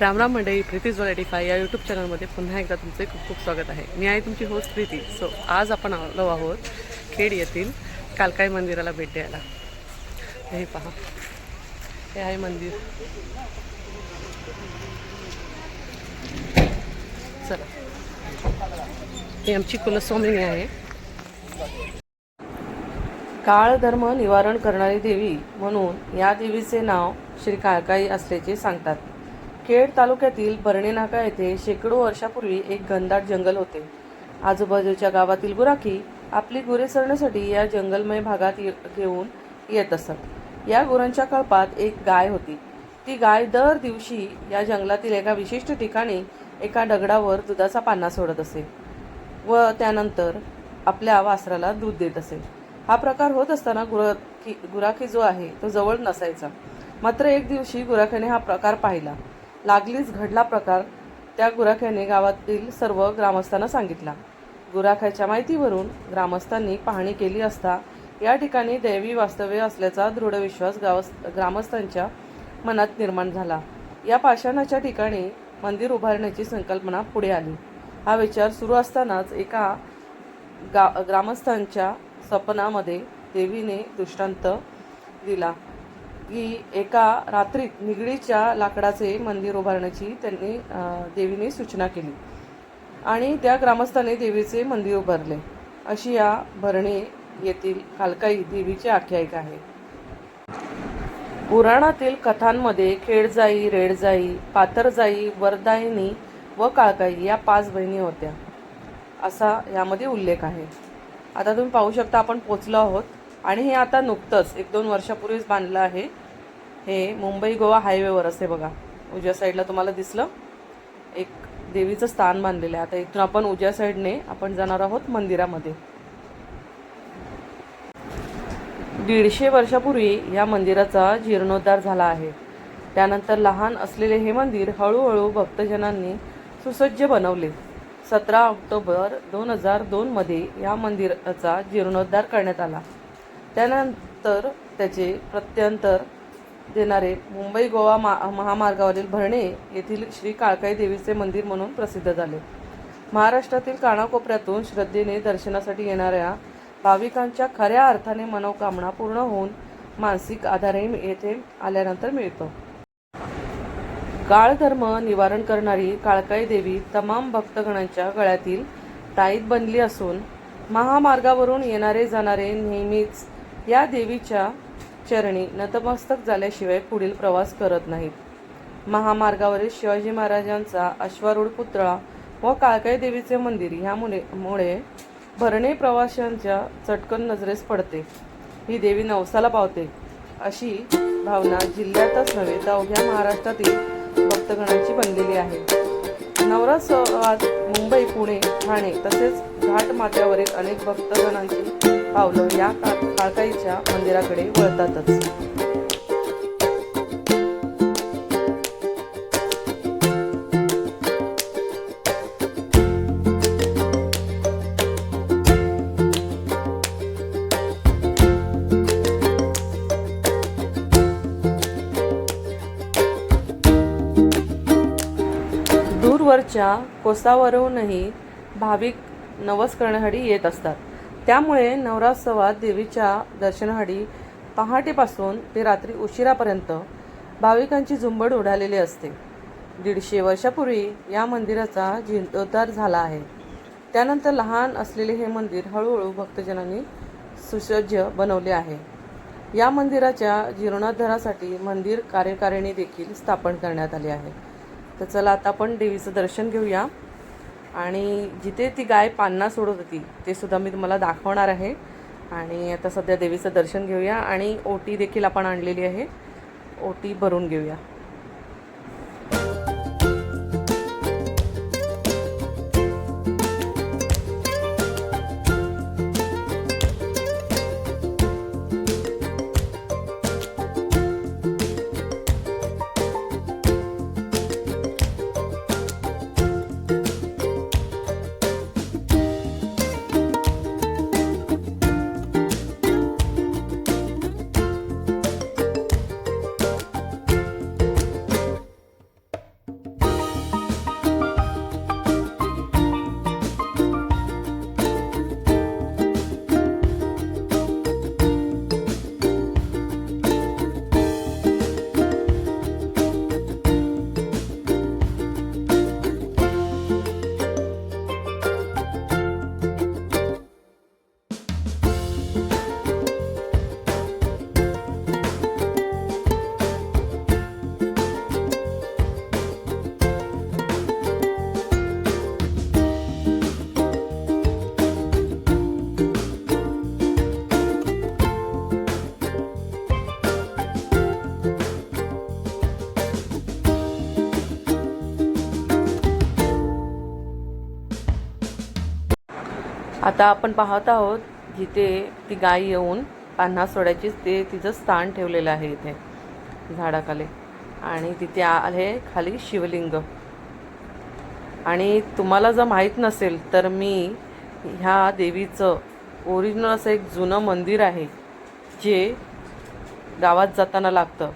रामराम मंडळी प्रीतीज वर फाय या यूट्यूब चॅनलमध्ये पुन्हा एकदा तुमचे खूप खूप स्वागत आहे. मी आहे तुमची होस्ट प्रीती. सो आज आपण आलो आहोत खेड येथील कालकाई मंदिराला भेट द्यायला. हे पहा. हे आहे मंदिर. चला. ही आमची कुलस्वामिनी आहे. काळ धर्म निवारण करणारी देवी म्हणून या देवीचे नाव श्री काळकाई असल्याचे सांगतात. खेड तालुक्यातील भरणेनाका येथे शेकडो वर्षापूर्वी एक घनदाट जंगल होते. आजूबाजूच्या गावातील गुराखी आपली गुरे चरण्यासाठी या जंगलमय भागात ये- घेऊन येत असत. या गुरांच्या कळपात एक गाय होती. ती गाय दर दिवशी या जंगलातील एका विशिष्ट ठिकाणी एका दगडावर दुधाचा पान्हा सोडत असे व त्यानंतर आपल्या वासराला दूध देत असे. हा प्रकार होत असताना गुराखी गुराखी जो आहे तो जवळ नसायचा. मात्र एक दिवशी गुराख्याने हा प्रकार पाहिला. लागलीच घडला प्रकार त्या गुराख्याने गावातील सर्व ग्रामस्थांना सांगितला. गुराख्याच्या माहितीवरून ग्रामस्थांनी पाहणी केली असता या ठिकाणी दैवी वास्तव्य असल्याचा दृढ विश्वास गाव ग्रामस्थांच्या मनात निर्माण झाला. या पाषाणाच्या ठिकाणी मंदिर उभारण्याची संकल्पना पुढे आली. हा विचार सुरू असतानाच एका गा ग्रामस्थांच्या सपनामध्ये देवीने दृष्टांत दिला. की एका रात्रीत निगडीच्या लाकडाचे मंदिर उभारण्याची त्यांनी देवीने सूचना केली. आणि त्या ग्रामस्थाने देवीचे मंदिर उभारले. अशी या भरणे येथील कालकाई देवीची आख्यायिका आहे पुराणातील कथांमध्ये खेडजाई रेडजाई पाथरजाई वरदायिनी व काळकाई या पाच बहिणी होत्या. असा यामध्ये उल्लेख आहे. आता तुम्ही पाहू शकता आपण पोचलो आहोत. आणि हे आता नुकतंच एक दोन वर्षापूर्वीच बांधलं आहे. हे मुंबई गोवा हायवेवर असे बघा. उजव्या साईडला तुम्हाला दिसलं. एक देवीचं स्थान बांधलेलं आहे. आता इथून आपण उजव्या साईडने आपण जाणार आहोत मंदिरामध्ये. दीडशे वर्षापूर्वी या मंदिराचा जीर्णोद्धार झाला आहे. त्यानंतर लहान असलेले हे मंदिर हळूहळू भक्तजनांनी सुसज्ज बनवले. सतरा ऑक्टोबर दोन हजार दोनमध्ये या मंदिराचा जीर्णोद्धार करण्यात आला. त्यानंतर त्याचे प्रत्यंतर देणारे मुंबई गोवा मा महामार्गावरील भरणे येथील श्री काळकाई देवीचे मंदिर म्हणून प्रसिद्ध झाले. महाराष्ट्रातील कानाकोपऱ्यातून श्रद्धेने दर्शनासाठी येणाऱ्या भाविकांच्या खऱ्या अर्थाने मनोकामना पूर्ण होऊन मानसिक आधारही येथे आल्यानंतर मिळतो. काळ धर्म निवारण करणारी काळकाई देवी तमाम भक्तगणांच्या गळ्यातील ताईत बनली असून महामार्गावरून येणारे जाणारे नेहमीच या देवीच्या चरणी नतमस्तक झाल्याशिवाय पुढील प्रवास करत नाहीत. महामार्गावरील शिवाजी महाराजांचा अश्वारूढ पुतळा व काळकाई देवीचे मंदिर ह्यामुळे मुळे भरणे प्रवाशांच्या चटकन नजरेस पडते. ही देवी नवसाला पावते. अशी भावना जिल्ह्यातच नव्हे तर अवघ्या महाराष्ट्रातील भक्तगणांची बनलेली आहे. नवरासोवात मुंबई पुणे ठाणे तसेच घाट माथ्यावरील अनेक भक्तगणांची पावलं या का काळकाईच्या मंदिराकडे वळतातच. दूरवरच्या कोसावरूनही भाविक नवस करण्यासाठी येत असतात. त्यामुळे नवरात्सवात देवीच्या दर्शनासाठी पहाटेपासून ते रात्री उशिरापर्यंत भाविकांची झुंबड उडालेली असते. दीडशे वर्षापूर्वी या मंदिराचा जीर्णोद्धार झाला आहे. त्यानंतर लहान असलेले हे मंदिर हळूहळू भक्तजनांनी सुसज्ज बनवले आहे. या मंदिराच्या जीर्णोद्धारासाठी मंदिर कार्यकारिणी देखील स्थापन करण्यात आली आहे. तर चला आता आपण देवीचं दर्शन घेऊया. आणि जिथे ती गाय पान्ना सोडत होती ते सुद्धा मी तुम्हाला दाखवणार आहे. आणि आता सध्या देवीचं दर्शन घेऊया आणि ओटी देखील आपण आणलेली आहे. ओटी भरून घेऊया. आता आपण पाहत आहोत जिथे ती गाय येऊन पान्हा सोडायची ते तिचं स्थान ठेवलेलं आहे इथे झाडाखाली. आणि तिथे आहे खाली शिवलिंग. आणि तुम्हाला जर माहीत नसेल तर मी ह्या देवीचं ओरिजिनल असं एक जुनं मंदिर आहे जे गावात जाताना लागतं.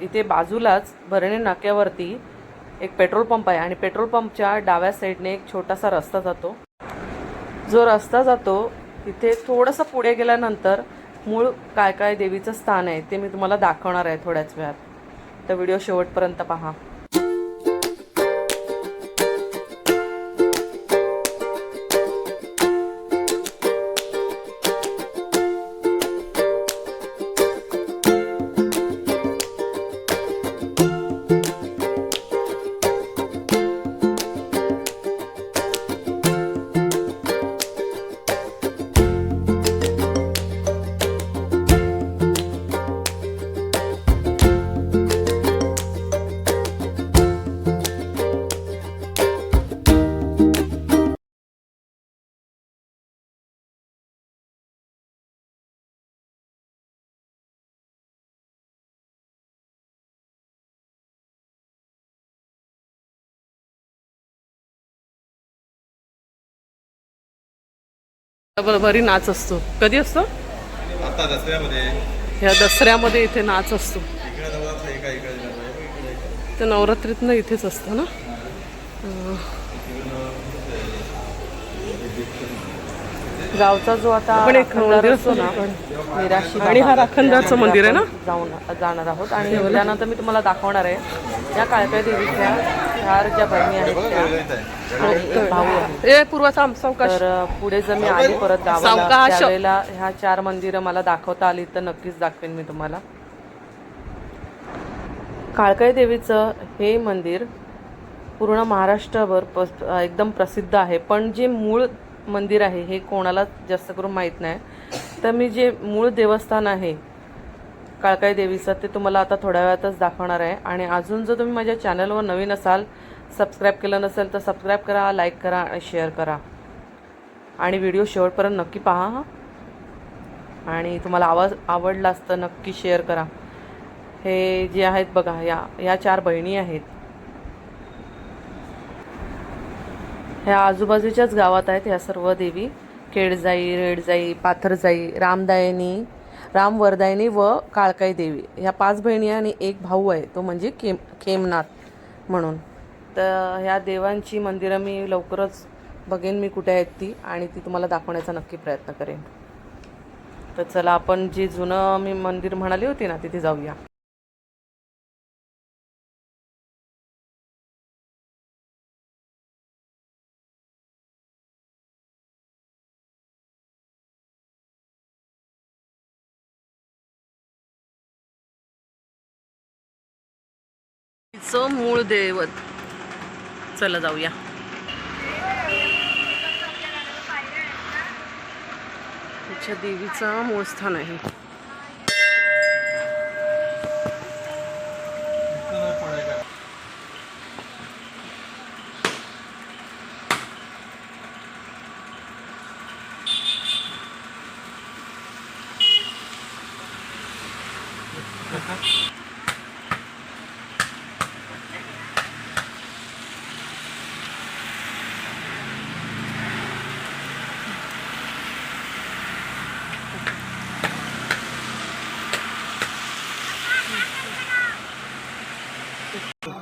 इथे बाजूलाच भरणे नाक्यावरती एक पेट्रोल पंप आहे. आणि पेट्रोल पंपच्या डाव्या साईडने एक छोटासा रस्ता जातो. जो रस्ता जातो तिथे थोडंसं पुढे गेल्यानंतर मूळ काय काय देवीचं स्थान आहे ते मी तुम्हाला दाखवणार आहे थोड्याच वेळात. तर व्हिडिओ शेवटपर्यंत पहा. बरी नाच असतो. कधी असतो? आता दसऱ्यामध्ये. ह्या दसऱ्यामध्ये इथे नाच असतो. तर नवरात्रीतनं इथेच असतं ना. गावचा जो आता आपण एक मंदिर असतो ना निराशी आणि हा राखणदारचं मंदिर आहे ना? आपण जाऊन जाणार आहोत. आणि त्यानंतर मी तुम्हाला दाखवणार आहे. या काळक्या देवीच्या चार ज्या बहिणी आहेत त्या. आणि एक भाऊ आहे. ए सावकाश. तर पुढे जर मी आली परत गावाला सावकाश. त्यावेळेला ह्या चार मंदिरं मला दाखवता आली तर नक्कीच दाखवेन मी तुम्हाला. काळकाई देवीचं हे मंदिर पूर्ण महाराष्ट्रभर पस एकदम प्रसिद्ध आहे. पण जे मूळ मंदिर आहे हे कोणाला जास्त करून माहीत नाही. तर मी जे मूळ देवस्थान आहे काळकाई देवीचं ते तुम्हाला आता थोड्या वेळातच दाखवणार आहे. आणि अजून जर तुम्ही माझ्या चॅनलवर नवीन असाल सबस्क्राईब केलं नसेल तर सबस्क्राईब करा लाईक करा आणि शेअर करा. आणि व्हिडिओ शेवटपर्यंत नक्की पहा आणि तुम्हाला आवाज आवडला असतं नक्की शेअर करा. हे जे आहेत बघा या या चार बहिणी आहेत. ह्या आजूबाजूच्याच गावात आहेत ह्या सर्व देवी. केळजाई रेडजाई पाथरजाई रामदायनी रामवरदायनी व काळकाई देवी. ह्या पाच बहिणी आणि एक भाऊ आहे तो म्हणजे खेम खेमनाथ म्हणून. तर ह्या देवांची मंदिरं मी लवकरच बघेन मी कुठे आहेत ती आणि ती तुम्हाला दाखवण्याचा नक्की प्रयत्न करेन. तर चला आपण जी जुनं मी मंदिर म्हणाली होती ना तिथे जाऊया. तिचं मूळ दैवत. चला जाऊया. तिच्या देवीचं मूळ स्थान आहे इथं नाही पडायचं.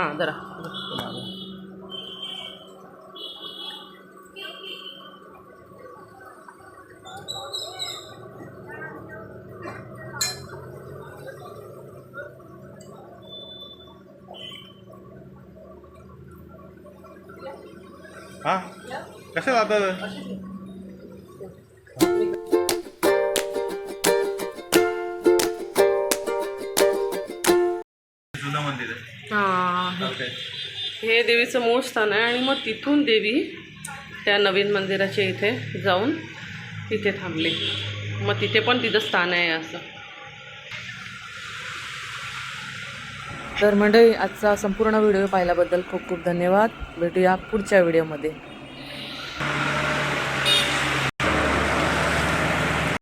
हां जरा हा कशाला आता हे देवीचं मूळ स्थान आहे आणि मग तिथून देवी त्या नवीन मंदिराच्या इथे जाऊन तिथे थांबली. मग तिथे पण तिथं स्थान आहे असं. तर मंडळी आजचा संपूर्ण व्हिडिओ पाहिल्याबद्दल खूप खूप धन्यवाद. भेटूया पुढच्या व्हिडिओमध्ये.